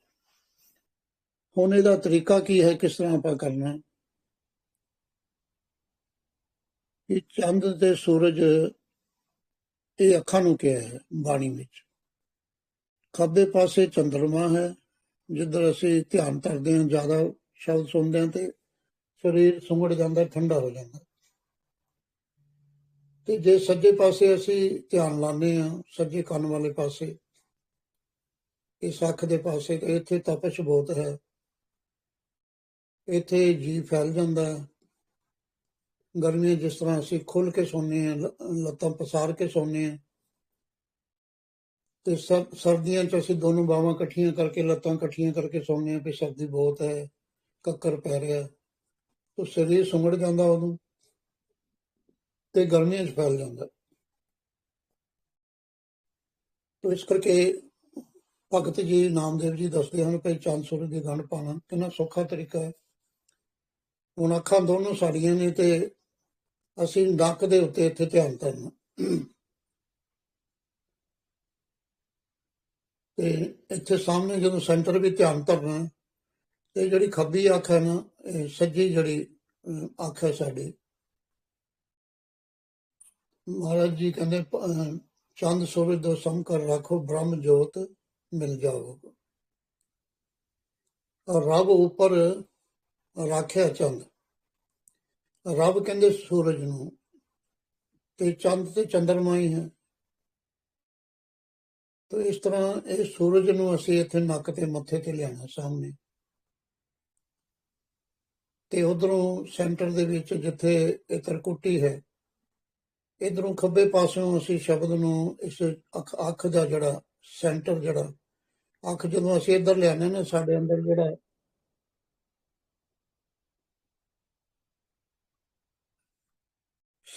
ਹੁਣ ਇਹਦਾ ਤਰੀਕਾ ਕੀ ਹੈ, ਕਿਸ ਤਰ੍ਹਾਂ ਆਪਾਂ ਕਰਨਾ ਹੈ? ਕਿ ਚੰਦ ਤੇ ਸੂਰਜ ਇਹ ਅੱਖਾਂ ਨੂੰ ਕਿਹਾ ਹੈ, ਬਾਣੀ ਵਿੱਚ। ਖੱਬੇ ਪਾਸੇ ਚੰਦਰਮਾ ਹੈ, ਜਿੱਧਰ ਅਸੀਂ ਧਿਆਨ ਧਰਦੇ ਹਾਂ, ਜ਼ਿਆਦਾ ਸ਼ਬਦ ਸੁਣਦੇ ਹਾਂ ਤੇ ਸਰੀਰ ਸੁੰਗੜ ਜਾਂਦਾ, ਠੰਡਾ ਹੋ ਜਾਂਦਾ। ਤੇ ਜੇ ਸੱਜੇ ਪਾਸੇ ਅਸੀਂ ਧਿਆਨ ਲਾਉਂਦੇ ਹਾਂ, ਸੱਜੇ ਕੰਨ ਵਾਲੇ ਪਾਸੇ, ਇਸ ਅੱਖ ਦੇ ਪਾਸੇ, ਤੇ ਇੱਥੇ ਤਪਸ਼ ਬਹੁਤ ਹੈ। ਇੱਥੇ ਜੀ ਫੈਲ ਜਾਂਦਾ ਹੈ। ਗਰਮੀਆਂ ਜਿਸ ਤਰ੍ਹਾਂ ਅਸੀਂ ਖੁੱਲ ਕੇ ਸੌਂਦੇ ਹਾਂ ਲੱਤਾਂ ਪਸਾਰ ਕੇ ਸੌਂਦੇ ਹਾਂ, ਤੇ ਸਰਦੀਆਂ 'ਚ ਅਸੀਂ ਦੋਨੋਂ ਬਾਹਾਂ ਇਕੱਠੀਆਂ ਕਰਕੇ, ਲੱਤਾਂ ਇਕੱਠੀਆਂ ਕਰਕੇ ਸੌਂਦੇ ਹਾਂ ਕਿ ਸਰਦੀ ਬਹੁਤ ਹੈ ਕੱਕਰ ਪੈ ਰਿਹਾ, ਤਾਂ ਸਰੀਰ ਸੁੰਗੜ ਜਾਂਦਾ ਉਦੋਂ, ਤੇ ਗਰਮੀਆਂ 'ਚ ਫੈਲ ਜਾਂਦਾ। ਤਾਂ ਇਸ ਕਰਕੇ ਭਗਤ ਜੀ, ਨਾਮਦੇਵ ਜੀ ਦੱਸਦੇ ਹਨ ਕਿ ਚੰਦ ਸੂਰਜ ਦੀ ਗੰਢ ਪਾਣਾ ਕਿੰਨਾ ਸੌਖਾ ਤਰੀਕਾ ਹੈ। ਹੁਣ ਅੱਖਾਂ ਦੋਨੋਂ ਸਾਡੀਆਂ ਨੇ ਤੇ ਅਸੀਂ ਨੱਕ ਦੇ ਉੱਤੇ ਇੱਥੇ ਧਿਆਨ ਕਰਨਾ। ਤੇ ਇੱਥੇ ਸਾਹਮਣੇ ਜਦੋਂ ਸੈਂਟਰ ਵੀ ਧਿਆਨ ਧਰਨਾ ਤੇ ਜਿਹੜੀ ਖੱਬੀ ਅੱਖ ਹੈ ਨਾ ਸੱਜੀ ਜਿਹੜੀ ਅੱਖ ਹੈ ਸਾਡੀ। ਮਹਾਰਾਜ ਜੀ ਕਹਿੰਦੇ ਚੰਦ ਸੂਰਜ ਦੋ ਸਮ ਕਰ ਰੱਖੋ, ਬ੍ਰਹਮ ਜੋਤ ਮਿਲ ਜਾਵੋਗਾ ਔਰ ਰੱਬ ਉੱਪਰ ਰਾਖਿਆ ਚੰਦ। ਰੱਬ ਕਹਿੰਦੇ ਸੂਰਜ ਨੂੰ ਤੇ ਚੰਦ ਤੇ ਚੰਦਰਮਾ ਹੀ ਹੈ। ਤਾਂ ਇਸ ਤਰ੍ਹਾਂ ਇਹ ਸੂਰਜ ਨੂੰ ਅਸੀਂ ਇੱਥੇ ਨੱਕ ਤੇ ਮੱਥੇ ਤੇ ਲਿਆਣਾ ਸਾਹਮਣੇ। ਤੇ ਉਧਰੋਂ ਸੈਂਟਰ ਦੇ ਵਿੱਚ ਜਿੱਥੇ ਇਹ ਤਰਕੁੱਟੀ ਹੈ, ਇਧਰੋਂ ਖੱਬੇ ਪਾਸਿਓਂ ਅਸੀਂ ਸ਼ਬਦ ਨੂੰ ਇਸ ਅੱਖ ਅੱਖ ਦਾ ਜਿਹੜਾ ਸੈਂਟਰ ਜਿਹੜਾ, ਅੱਖ ਜਦੋਂ ਅਸੀਂ ਇੱਧਰ ਲਿਆਉਂਦੇ ਨਾ ਸਾਡੇ ਅੰਦਰ ਜਿਹੜਾ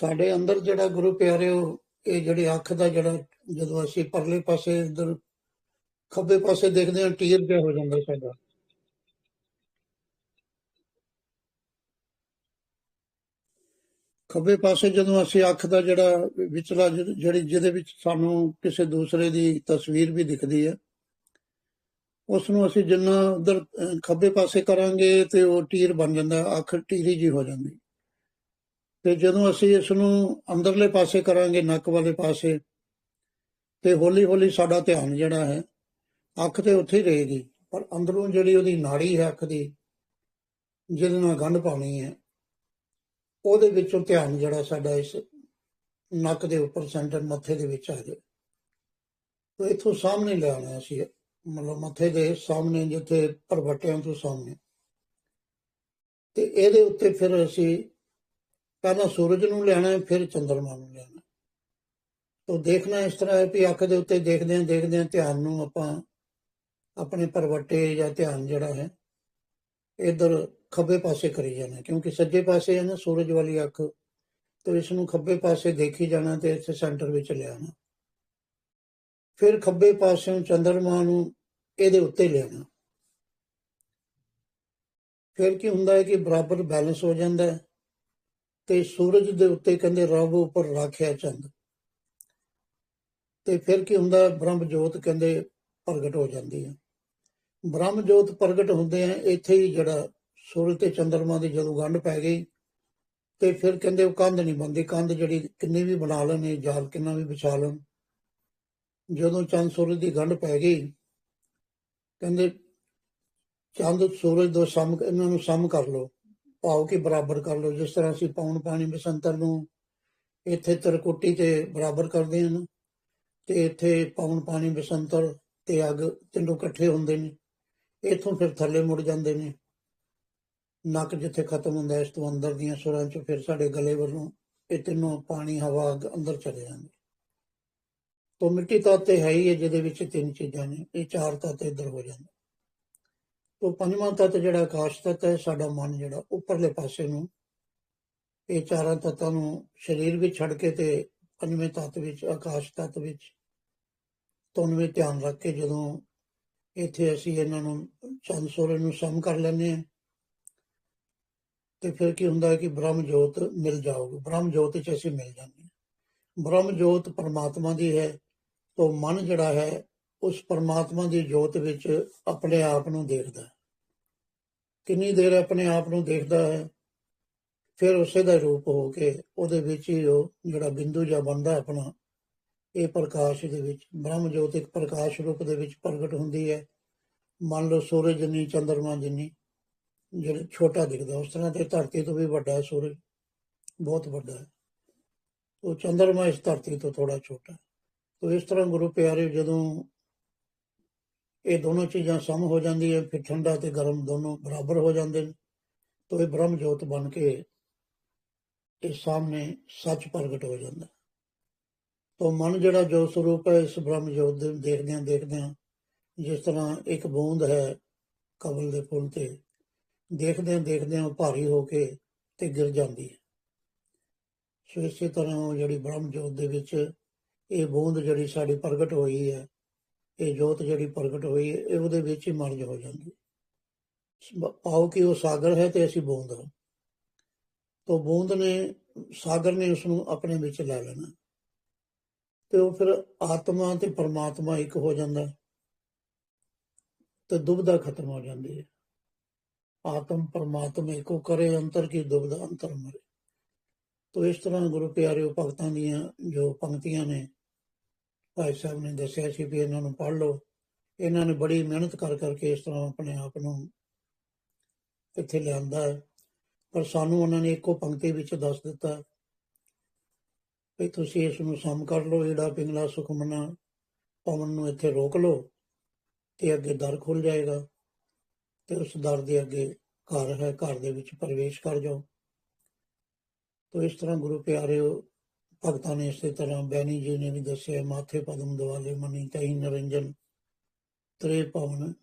ਸਾਡੇ ਅੰਦਰ ਜਿਹੜਾ ਗੁਰੂ ਪਿਆਰਿਓ ਇਹ ਜਿਹੜੀ ਅੱਖ ਦਾ ਜਿਹੜਾ, ਜਦੋਂ ਅਸੀਂ ਪਰਲੇ ਪਾਸੇ ਇੱਧਰ ਖੱਬੇ ਪਾਸੇ ਦੇਖਦੇ ਹਾਂ ਟੀਰ ਪਿਆ ਹੋ ਜਾਂਦਾ ਸਾਡਾ। ਖੱਬੇ ਪਾਸੇ ਜਦੋਂ ਅਸੀਂ ਅੱਖ ਦਾ ਜਿਹੜਾ ਵਿਚਲਾ ਜਿਹੜੀ, ਜਿਹਦੇ ਵਿੱਚ ਸਾਨੂੰ ਕਿਸੇ ਦੂਸਰੇ ਦੀ ਤਸਵੀਰ ਵੀ ਦਿਖਦੀ ਹੈ ਉਸ ਨੂੰ ਅਸੀਂ ਜਿੰਨਾ ਉਧਰ ਖੱਬੇ ਪਾਸੇ ਕਰਾਂਗੇ ਤੇ ਉਹ ਟੀਰ ਬਣ ਜਾਂਦਾ, ਅੱਖ ਟੀਰੀ ਜੀ ਹੋ ਜਾਂਦੀ। ਤੇ ਜਦੋਂ ਅਸੀਂ ਇਸ ਨੂੰ ਅੰਦਰਲੇ ਪਾਸੇ ਕਰਾਂਗੇ, ਨੱਕ ਵਾਲੇ ਪਾਸੇ, ਤੇ ਹੌਲੀ ਹੌਲੀ ਸਾਡਾ ਧਿਆਨ ਜਿਹੜਾ ਹੈ, ਅੱਖ ਤੇ ਉੱਥੇ ਰਹੇਗੀ। ਪਰ ਅੰਦਰੋਂ ਜਿਹੜੀ ਉਹਦੀ ਨਾੜੀ ਹੈ ਅੱਖ ਦੀ, ਜਿਹਦੇ ਨਾਲ ਗੰਢ ਪਾਉਣੀ ਹੈ, ਉਹਦੇ ਵਿੱਚੋਂ ਧਿਆਨ ਜਿਹੜਾ ਸਾਡਾ ਇਸ ਨੱਕ ਦੇ ਉੱਪਰ ਸੈਂਟਰ ਮੱਥੇ ਦੇ ਵਿੱਚ ਆ ਜਾਏ ਤੇ ਇੱਥੋਂ ਸਾਹਮਣੇ ਲਿਆਉਣਾ ਅਸੀਂ, ਮਤਲਬ ਮੱਥੇ ਦੇ ਸਾਹਮਣੇ, ਜਿੱਥੇ ਪਰਵਟਿਆਂ ਤੋਂ ਸਾਹਮਣੇ। ਤੇ ਇਹਦੇ ਉੱਤੇ ਫਿਰ ਅਸੀਂ ਪਹਿਲਾਂ ਸੂਰਜ ਨੂੰ ਲੈਣਾ ਹੈ ਫਿਰ ਚੰਦਰਮਾ ਨੂੰ ਲੈਣਾ। ਹੈ। ਤੋ ਦੇਖਣਾ ਇਸ ਤਰ੍ਹਾਂ ਹੈ ਕਿ ਅੱਖ ਦੇ ਉੱਤੇ ਦੇਖਦੇ ਹਾਂ ਦੇਖਦੇ ਹਾਂ ਧਿਆਨ ਨੂੰ ਆਪਾਂ ਆਪਣੇ ਪਰਵਟੇ ਜਾਂ ਧਿਆਨ ਜਿਹੜਾ ਹੈ, ਇਧਰ ਖੱਬੇ ਪਾਸੇ ਕਰੀ ਜਾਣਾ। ਕਿਉਂਕਿ ਸੱਜੇ ਪਾਸੇ ਹੈ ਨਾ ਸੂਰਜ ਵਾਲੀ ਅੱਖ, ਤੇ ਇਸ ਨੂੰ ਖੱਬੇ ਪਾਸੇ ਦੇਖੀ ਜਾਣਾ ਤੇ ਇੱਥੇ ਸੈਂਟਰ ਵਿੱਚ ਲਿਆਣਾ ਫਿਰ ਖੱਬੇ ਪਾਸਿਓਂ ਚੰਦਰਮਾ ਨੂੰ ਇਹਦੇ ਉੱਤੇ ਲਿਆਣਾ ਫਿਰ ਕੀ ਹੁੰਦਾ ਹੈ ਕਿ ਬਰਾਬਰ ਬੈਲੈਂਸ ਹੋ ਜਾਂਦਾ ਹੈ। ਤੇ ਸੂਰਜ ਦੇ ਉੱਤੇ ਕਹਿੰਦੇ ਰੱਬ ਉੱਪਰ ਰੱਖਿਆ ਚੰਦ। ਤੇ ਫਿਰ ਕੀ ਹੁੰਦਾ? ਬ੍ਰਹਮ ਜੋਤ ਕਹਿੰਦੇ ਪ੍ਰਗਟ ਹੋ ਜਾਂਦੀ ਹੈ। ਬ੍ਰਹਮ ਜੋਤ ਪ੍ਰਗਟ ਹੁੰਦੇ ਆ, ਇੱਥੇ ਹੀ ਜਿਹੜਾ ਸੂਰਜ ਤੇ ਚੰਦਰਮਾ ਦੀ ਜਦੋਂ ਗੰਢ ਪੈ ਗਈ, ਤੇ ਫਿਰ ਕਹਿੰਦੇ ਉਹ ਕੰਧ ਨਹੀਂ ਬੰਦੀ ਕੰਧ ਜਿਹੜੀ ਕਿੰਨੀ ਵੀ ਬਣਾ ਲੈਣ, ਇਹ ਜਾਲ ਕਿੰਨਾ ਵੀ ਵਿਛਾ ਲੈਣ। ਜਦੋਂ ਚੰਦ ਸੂਰਜ ਦੀ ਗੰਢ ਪੈ ਗਈ, ਕਹਿੰਦੇ ਚੰਦ ਸੂਰਜ ਦੋ ਸਮ, ਇਹਨਾਂ ਨੂੰ ਸਮ ਕਰ ਲੋ ਭਾਵ ਕਿ ਬਰਾਬਰ ਕਰ ਲਓ, ਜਿਸ ਤਰ੍ਹਾਂ ਅਸੀਂ ਪਾਉਣ ਪਾਣੀ ਬਸੰਤਰ ਨੂੰ ਇੱਥੇ ਤਰਕੋਟੀ ਤੇ ਬਰਾਬਰ ਕਰਦੇ ਹਾਂ ਤੇ ਇੱਥੇ ਪੌਣ ਪਾਣੀ ਬਸੰਤਰ ਤੇ ਅੱਗ ਤਿੰਨੋਂ ਇਕੱਠੇ ਹੁੰਦੇ ਨੇ, ਇੱਥੋਂ ਫਿਰ ਥੱਲੇ ਮੁੜ ਜਾਂਦੇ ਨੇ। ਨੱਕ ਜਿੱਥੇ ਖਤਮ ਹੁੰਦਾ, ਇਸ ਤੋਂ ਅੰਦਰ ਦੀਆਂ ਸੁਰਾਂ ਚ ਫਿਰ ਸਾਡੇ ਗਲੇ ਵੱਲੋਂ ਇਹ ਤਿੰਨੋਂ ਪਾਣੀ, ਹਵਾ, ਅੱਗ ਅੰਦਰ ਚਲੇ ਜਾਂਦੇ। ਤੋਂ ਮਿੱਟੀ ਤੱਤ ਤੇ ਹੈ ਹੀ ਹੈ, ਜਿਹਦੇ ਵਿੱਚ ਤਿੰਨ ਚੀਜ਼ਾਂ ਨੇ, ਇਹ ਚਾਰ ਤੱਤ ਇੱਧਰ ਹੋ ਜਾਂਦੇ। ਤੋਂ ਪੰਜਵਾਂ ਤੱਤ ਜਿਹੜਾ ਆਕਾਸ਼ ਤੱਤ ਹੈ, ਸਾਡਾ ਮਨ ਜਿਹੜਾ ਉੱਪਰਲੇ ਪਾਸੇ ਨੂੰ, ਇਹ ਚਾਰਾਂ ਤੱਤਾਂ ਨੂੰ ਸਰੀਰ ਵਿੱਚ ਛੱਡ ਕੇ ਤੇ ਪੰਜਵੇਂ ਤੱਤ ਵਿੱਚ, ਆਕਾਸ਼ ਤੱਤ ਵਿੱਚ ਤੁਨਵੇਂ ਧਿਆਨ ਰੱਖ ਕੇ ਜਦੋਂ ਇੱਥੇ ਅਸੀਂ ਇਹਨਾਂ ਨੂੰ ਚੰਦ ਸੂਰਜ ਨੂੰ ਸਮ ਕਰ ਲੈਂਦੇ ਹਾਂ, ਤੇ ਫਿਰ ਕੀ ਹੁੰਦਾ ਹੈ ਕਿ ਬ੍ਰਹਮ ਜੋਤ ਮਿਲ ਜਾਓਗੇ ਬ੍ਰਹਮ ਜੋਤ ਵਿੱਚ ਅਸੀਂ ਮਿਲ ਜਾਂਦੇ ਹਾਂ। ਬ੍ਰਹਮ ਜੋਤ ਪਰਮਾਤਮਾ ਦੀ ਹੈ, ਤੋਂ ਮਨ ਜਿਹੜਾ ਹੈ ਉਸ ਪਰਮਾਤਮਾ ਦੀ ਜੋਤ ਵਿੱਚ ਆਪਣੇ ਆਪ ਨੂੰ ਦੇਖਦਾ ਹੈ। ਕਿੰਨੀ ਦੇਰ ਆਪਣੇ ਆਪ ਨੂੰ ਦੇਖਦਾ ਹੈ, ਫਿਰ ਉਸੇ ਦਾ ਰੂਪ ਹੋ ਕੇ ਉਹਦੇ ਵਿੱਚ ਹੀ ਉਹ ਜਿਹੜਾ ਬਿੰਦੂ ਜਾਂ ਬਣਦਾ ਆਪਣਾ, ਇਹ ਪ੍ਰਕਾਸ਼ ਦੇ ਵਿੱਚ, ਬ੍ਰਹਮ ਜੋਤ ਇੱਕ ਪ੍ਰਕਾਸ਼ ਰੂਪ ਦੇ ਵਿੱਚ ਪ੍ਰਗਟ ਹੁੰਦੀ ਹੈ। ਮੰਨ ਲਓ ਸੂਰਜ ਜਿੰਨੀ, ਚੰਦਰਮਾ ਜਿੰਨੀ, ਜਿਹੜਾ ਛੋਟਾ ਦਿਖਦਾ, ਉਸ ਤਰ੍ਹਾਂ ਤੇ ਧਰਤੀ ਤੋਂ ਵੀ ਵੱਡਾ ਹੈ, ਸੂਰਜ ਬਹੁਤ ਵੱਡਾ ਹੈ। ਉਹ ਚੰਦਰਮਾ ਇਸ ਧਰਤੀ ਤੋਂ ਥੋੜਾ ਛੋਟਾ ਹੈ। ਤੋ ਇਸ ਤਰ੍ਹਾਂ ਗੁਰੂ ਪਿਆਰੇ ਜਦੋਂ ਇਹ ਦੋਨੋਂ ਚੀਜ਼ਾਂ ਸਮ ਹੋ ਜਾਂਦੀ ਹੈ ਫਿਰ ਠੰਡਾ ਤੇ ਗਰਮ ਦੋਨੋਂ ਬਰਾਬਰ ਹੋ ਜਾਂਦੇ ਨੇ। ਤਾਂ ਇਹ ਬ੍ਰਹਮ ਜੋਤ ਬਣ ਕੇ ਇਹ ਸਾਹਮਣੇ ਸੱਚ ਪ੍ਰਗਟ ਹੋ ਜਾਂਦਾ। ਤਾਂ ਮਨ ਜਿਹੜਾ ਜੋ ਸਰੂਪ ਹੈ, ਇਸ ਬ੍ਰਹਮ ਜੋਤ ਦੇ ਦੇਖਦਿਆਂ ਦੇਖਦਿਆਂ ਜਿਸ ਤਰ੍ਹਾਂ ਇੱਕ ਬੂੰਦ ਹੈ ਕਬਲ ਦੇ ਪੁੱਲ ਤੇ, ਦੇਖਦਿਆਂ ਦੇਖਦਿਆਂ ਉਹ ਭਾਰੀ ਹੋ ਕੇ ਤੇ ਗਿਰ ਜਾਂਦੀ ਹੈ। ਸੋ ਇਸੇ ਤਰ੍ਹਾਂ ਉਹ ਜਿਹੜੀ ਬ੍ਰਹਮ ਜੋਤ ਦੇ ਵਿੱਚ ਇਹ ਬੂੰਦ ਜਿਹੜੀ ਸਾਡੀ ਪ੍ਰਗਟ ਹੋਈ ਹੈ ਇਹ ਜੋਤ ਜਿਹੜੀ ਪ੍ਰਗਟ ਹੋਈ ਹੈ ਇਹ ਉਹਦੇ ਵਿੱਚ ਹੀ ਮਰਜ ਹੋ ਜਾਂਦੀ ਹੈ। ਕਿ ਉਹ ਸਾਗਰ ਹੈ ਤੇ ਅਸੀਂ ਬੂੰਦ ਹਾਂ ਤੋ ਬੂੰਦ ਨੇ, ਸਾਗਰ ਨੇ ਉਸ ਨੂੰ ਆਪਣੇ ਵਿੱਚ ਲੈ ਲੈਣਾ ਤੇ ਉਹ ਫਿਰ ਆਤਮਾ ਤੇ ਪਰਮਾਤਮਾ ਇੱਕ ਹੋ ਜਾਂਦਾ ਹੈ। ਤੇ ਦੁਬਦਾ ਖਤਮ ਹੋ ਜਾਂਦੀ ਹੈ ਆਤਮ ਪਰਮਾਤਮਾ ਇੱਕੋ ਕਰੇ, ਅੰਤਰ ਕੀ ਦੁਬਦਾ ਅੰਤਰ ਮਰੇ ਤੋ ਇਸ ਤਰ੍ਹਾਂ ਗੁਰੂ ਪਿਆਰਿਓ ਭਗਤਾਂ ਦੀਆਂ ਜੋ ਪੰਕਤੀਆਂ ਨੇ ਭਾਈ ਸਾਹਿਬ ਨੇ ਦੱਸਿਆ ਸੀ ਵੀ ਇਹਨਾਂ ਨੂੰ ਪੜ੍ਹ ਲਓ। ਇਹਨਾਂ ਨੇ ਬੜੀ ਮਿਹਨਤ ਕਰ ਕਰਕੇ ਇਸ ਤਰ੍ਹਾਂ ਆਪਣੇ ਆਪ ਨੂੰ ਇੱਥੇ ਲਿਆਂਦਾ ਹੈ। ਪਰ ਸਾਨੂੰ ਉਹਨਾਂ ਨੇ ਇੱਕੋ ਪੰਕਤੀ ਵਿੱਚ ਦੱਸ ਦਿੱਤਾ ਵੀ ਤੁਸੀਂ ਇਸ ਨੂੰ ਸਮ ਕਰ ਲਓ, ਜਿਹੜਾ ਪਿੰਗਲਾ ਸੁਖਮਨਾ ਪਵਨ ਨੂੰ ਇੱਥੇ ਰੋਕ ਲਓ ਤੇ ਅੱਗੇ ਦਰ ਖੁੱਲ ਜਾਏਗਾ ਤੇ ਉਸ ਦਰ ਦੇ ਅੱਗੇ ਘਰ ਹੈ, ਘਰ ਦੇ ਵਿੱਚ ਪ੍ਰਵੇਸ਼ ਕਰ ਜਾਓ। ਤੋ ਇਸ ਤਰ੍ਹਾਂ ਗੁਰੂ ਪਿਆਰਿਓ ਭਗਤਾਂ ਨੇ ਇਸੇ ਤਰ੍ਹਾਂ ਬੈਣੀ ਜੀ ਨੇ ਵੀ ਦੱਸਿਆ, ਮਾਥੇ ਪਦਮ ਦਵਾਲੇ ਮਨੀ ਤਹੀ ਨਰਿੰਜਨ। ਤ੍ਰੇ ਪਵਨ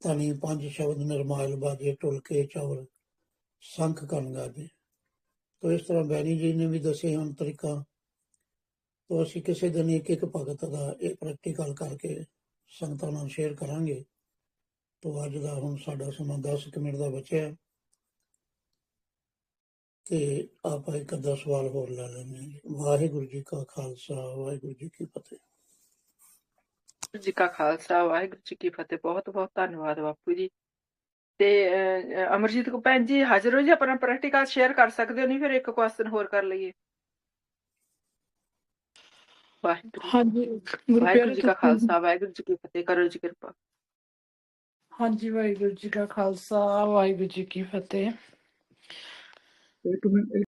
ਤਨੀ ਪੰਜ ਸ਼ਬਦ ਨਿਰਮਾਇਲ ਬਾਜੇ ਟੁਲਕੇ ਚੌਰ, ਸੰਖ ਕਰਨ ਗਾਜੇ। ਤੋ ਇਸ ਤਰ੍ਹਾਂ ਬੈਣੀ ਜੀ ਨੇ ਵੀ ਦੱਸੇ ਹਨ ਤਰੀਕਾ। ਤੋ ਅਸੀਂ ਕਿਸੇ ਦਿਨ ਇੱਕ ਇੱਕ ਭਗਤ ਦਾ ਇਹ ਪ੍ਰੈਕਟੀਕਲ ਕਰਕੇ ਸੰਗਤਾਂ ਨਾਲ ਸ਼ੇਅਰ ਕਰਾਂਗੇ। ਤੋ ਅੱਜ ਦਾ ਹੁਣ ਸਾਡਾ ਸਮਾਂ 10 ਕੁ ਮਿੰਟ ਦਾ ਬਚਿਆ। ਤੇ ਆਪਾਂ ਇੱਕ ਅੱਧਾ ਸਵਾਲ ਹੋਰ ਲੈ ਲੈਂਦੇ ਹਾਂ ਜੀ। ਵਾਹਿਗੁਰੂ ਜੀ ਕਾ ਖਾਲਸਾ ਵਾਹਿਗੁਰੂ ਜੀ ਕੀ ਫਤਿਹ। ਵਾਹਿਗੁਰੂ ਜੀ ਕਾ ਖਾਲਸਾ ਵਾਹਿਗੁਰੂ ਜੀ ਕੀ ਫਤਿਹ। ਬਹੁਤ ਬਹੁਤ ਧੰਨਵਾਦ ਬਾਪੂ ਜੀ। ਤੇ ਅਮਰਜੀਤ ਕੋ ਭੈਣ ਜੀ ਹਾਜ਼ਰ ਹੋ ਜੀ? ਆਪਣਾ ਪ੍ਰੈਕਟੀਕਲ ਸ਼ੇਅਰ ਕਰ ਸਕਦੇ ਹੋ? ਨਹੀਂ ਫਿਰ ਇੱਕ ਕੁਐਸਚਨ ਹੋਰ ਕਰ ਲਈਏ। ਵਾਹਿਗੁਰੂ। ਹਾਂਜੀ ਗੁਰੂ ਵਾਹਿਗੁਰੂ ਜੀ ਕਾ ਖਾਲਸਾ ਵਾਹਿਗੁਰੂ ਜੀ ਕੀ ਫਤਿਹ। ਕਰੋ ਜੀ ਕਿਰਪਾ। ਹਾਂਜੀ ਵਾਹਿਗੁਰੂ ਜੀ ਕਾ ਖਾਲਸਾ ਵਾਹਿਗੁਰੂ ਜੀ ਕੀ ਫਤਿਹ। ਇੱਕ ਮਿੰਟ